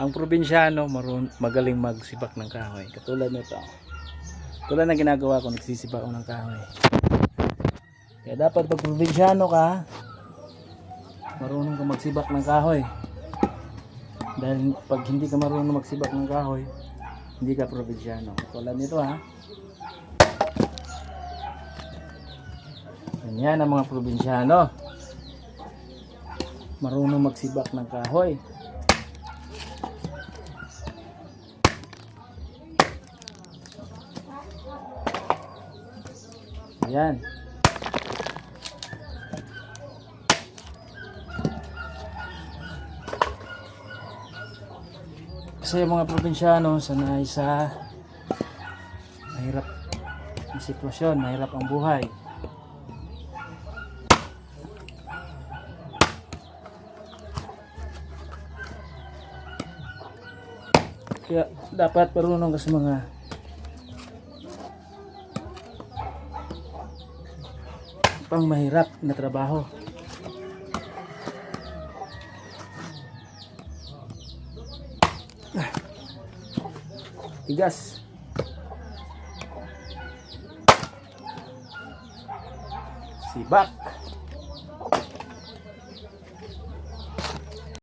ang probinsyano marun magaling magsibak ng kahoy. Katulad nito. Tulad ng ginagawa ko, nagsisibak ako ng kahoy. Kaya dapat pag probinsyano ka, marunong ka magsibak ng kahoy. Dahil pag hindi ka marunong magsibak ng kahoy, hindi ka probinsyano. Tulad nito ha. Yan ang mga probinsyano. Marunong magsibak ng kahoy. Yan. Kasi yung mga probinsyano sanay sa mahirap ang sitwasyon, mahirap ang buhay. Kaya dapat marunong ka sa mga pang mahirap na trabaho. Ah. Tigas. Sibak.